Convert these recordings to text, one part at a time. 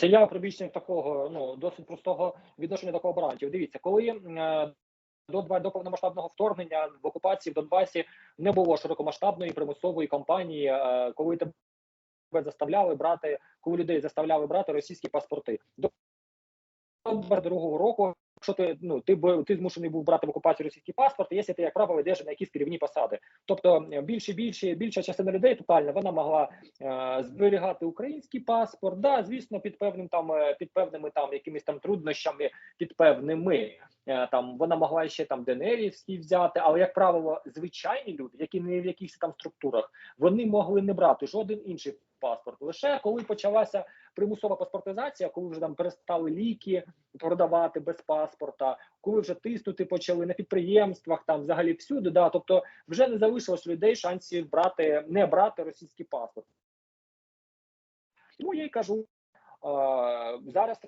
Це я прибічник такого ну досить простого відношення до колаборантів. Дивіться, коли е, до до повномасштабного вторгнення в окупації в Донбасі не було широкомасштабної примусової кампанії, е, коли тебе заставляли брати, коли людей заставляли брати російські паспорти. До 22-го року, якщо ти ну ти б ти змушений був брати в окупацію російський паспорт, якщо ти як правило йдеш на якісь керівні посади. Тобто більше більше більша частина людей тотально вона могла е, зберігати український паспорт. Да, звісно, під певним там е, під певними там якимись там труднощами, під певними е, там вона могла ще там ДНРівський взяти, але як правило, звичайні люди, які не в якихось там структурах, вони могли не брати жоден інший паспорт. Лише коли почалася примусова паспортизація, коли вже там перестали ліки продавати без паспорта, коли вже тиснути почали на підприємствах, там взагалі всюди, да, тобто вже не залишилось людей шансів брати, не брати російський паспорт. Тому я й кажу, зараз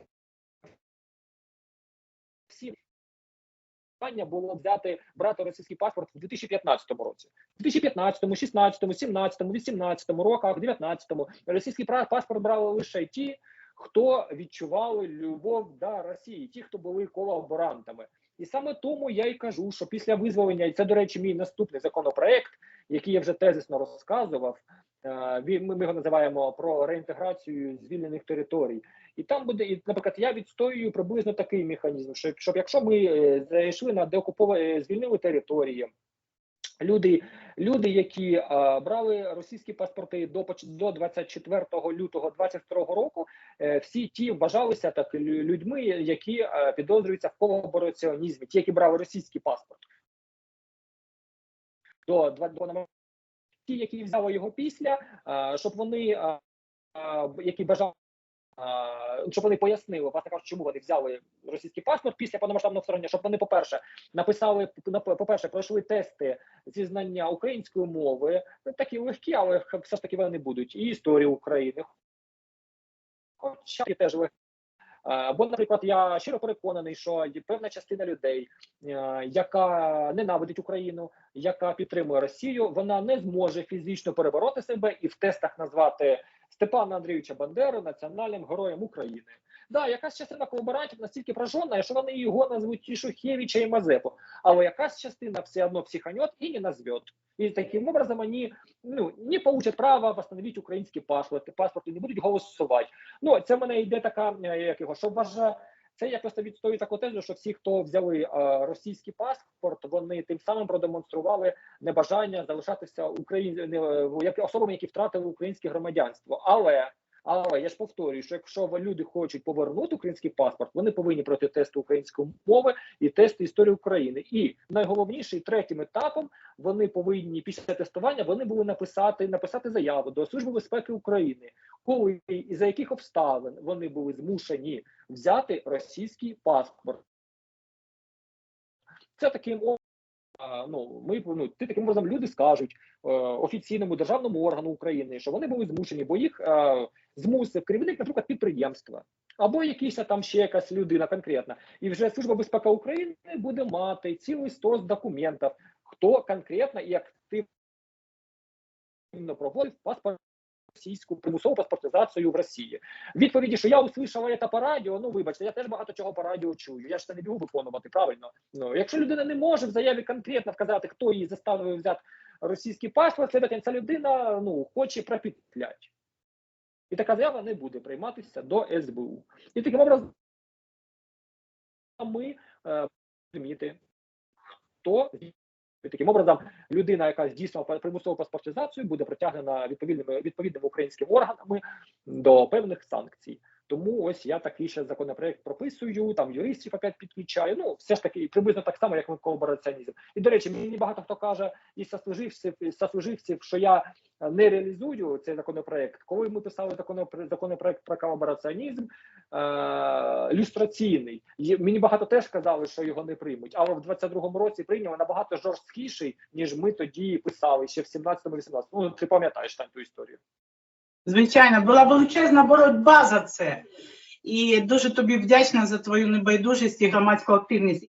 питання було взяти брати російський паспорт в 2015 році. В 2015, 16, 17, 18 роках, 19 російський паспорт брали лише ті, хто відчували любов до Росії, ті, хто були колаборантами. І саме тому я й кажу, що після визволення, і це, до речі, мій наступний законопроект, який я вже тезисно розказував. Е, Ми його називаємо про реінтеграцію звільнених територій. І там буде, наприклад, я відстоюю приблизно такий механізм, що щоб якщо ми е, зайшли на деокуповані, звільнили території, люди, люди, які е, брали російські паспорти до до 24 лютого 22 року, е, всі ті вважалися так людьми, які е, підозрюються в колабораціонізмі, ті, які брали російський паспорт. До, до ті, які взяли його після, е, щоб вони, е, е, які бажали щоб вони пояснили, власне кажучи, чому вони взяли російський паспорт після повномасштабного вторгнення, щоб вони, по-перше, написали по-перше, пройшли тести зі знання української мови, ну, такі легкі, але все ж таки вони будуть, і історії України. Хоча теж легкі. А, Бо, наприклад, я щиро переконаний, що певна частина людей, е, яка ненавидить Україну, яка підтримує Росію, вона не зможе фізично перебороти себе і в тестах назвати Степана Андрійовича Бандеру національним героєм України. Да, якась частина колаборантів настільки прожона, що вони його назвуть і Шухевича, і Мазепу, але якась частина все одно психанет і не назвет. І таким образом вони ну, не получат права встановити український паспорт, паспорт і не будуть голосувати. Ну, це в мене йде така, е, як його, що вважає, це я просто відстою таку тезу, що всі, хто взяли російський паспорт, вони тим самим продемонстрували небажання залишатися Україн... не, е, особами, які втратили українське громадянство. Але але я ж повторюю, що якщо люди хочуть повернути український паспорт, вони повинні пройти тести української мови і тести історії України. І найголовніше, третім етапом вони повинні після тестування вони були написати написати заяву до Служби безпеки України, коли і за яких обставин вони були змушені взяти російський паспорт. Це таким ну ми ну, ти таким образом люди скажуть е, офіційному державному органу України, що вони були змушені, бо їх е, змусив керівник, наприклад, підприємства або якийсь там ще якась людина конкретна. І вже служба безпеки України буде мати цілий стос документів, хто конкретно і активно проводив паспорт. Російську примусову паспортизацію в Росії. Відповіді, що я услышала це по радіо. Ну вибачте, я теж багато чого по радіо чую. Я ж це не бігу виконувати правильно. Ну якщо людина не може в заяві конкретно вказати, хто її заставив взяти російський паспорт, следовательно, ця людина ну хоче пропетляти. І така заява не буде прийматися до СБУ. І таким образом ми е, приміти, хто і таким образом людина, яка здійснила примусову паспортизацію, буде притягнена відповідними відповідними українськими органами до певних санкцій. Тому ось я такий ще законопроект прописую, там юристів опять підключаю. Ну все ж таки приблизно так само, як ми колабораціонізм. І до речі, мені багато хто каже із сослуживців, із сослуживців, що я не реалізую цей законопроект. Коли ми писали законопроект про колабораціонізм е, люстраційний, мені багато теж казали, що його не приймуть. Але в 22-му році прийняли набагато жорсткіший, ніж ми тоді писали ще в 17-18. Ну ти пам'ятаєш там ту історію. Звичайно, була величезна боротьба за це. І дуже тобі вдячна за твою небайдужість і громадську активність.